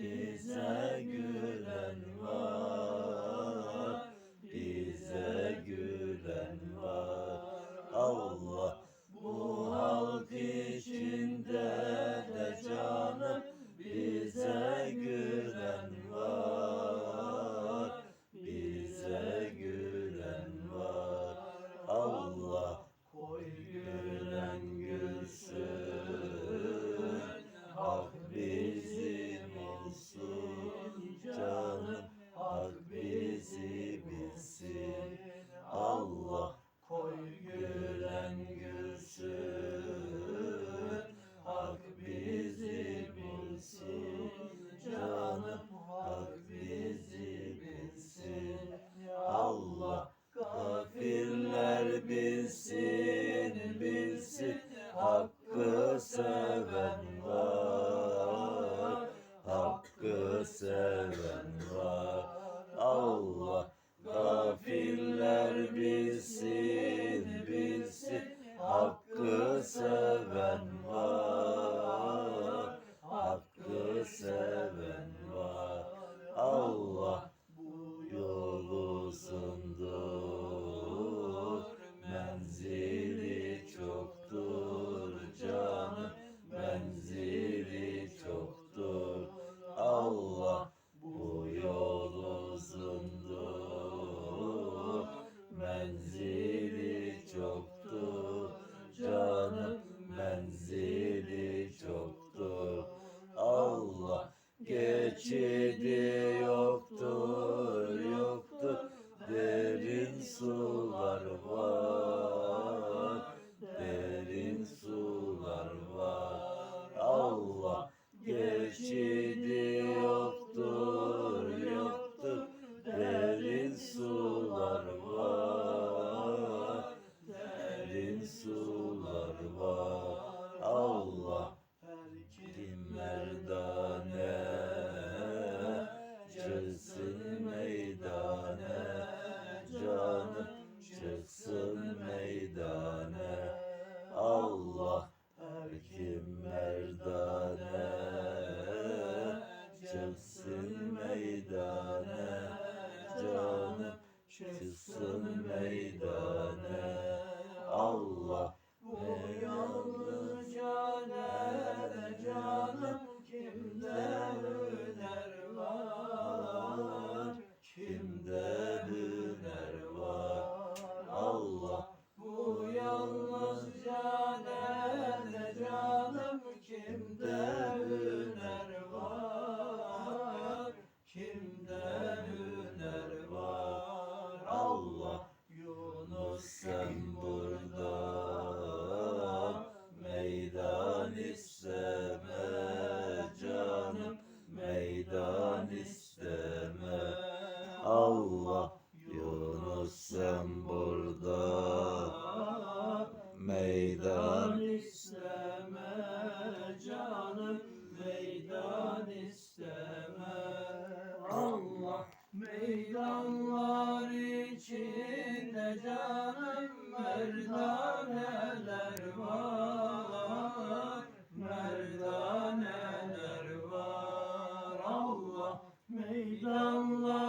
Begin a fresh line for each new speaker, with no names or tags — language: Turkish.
is seven. meydana canım çıksın meydana Allah bu yalnız canere canım kimde hüner var? Kimde hüner var? Allah bu yalnız canere canım kimde merdaneler var Merdaneler var. Allah meydanlar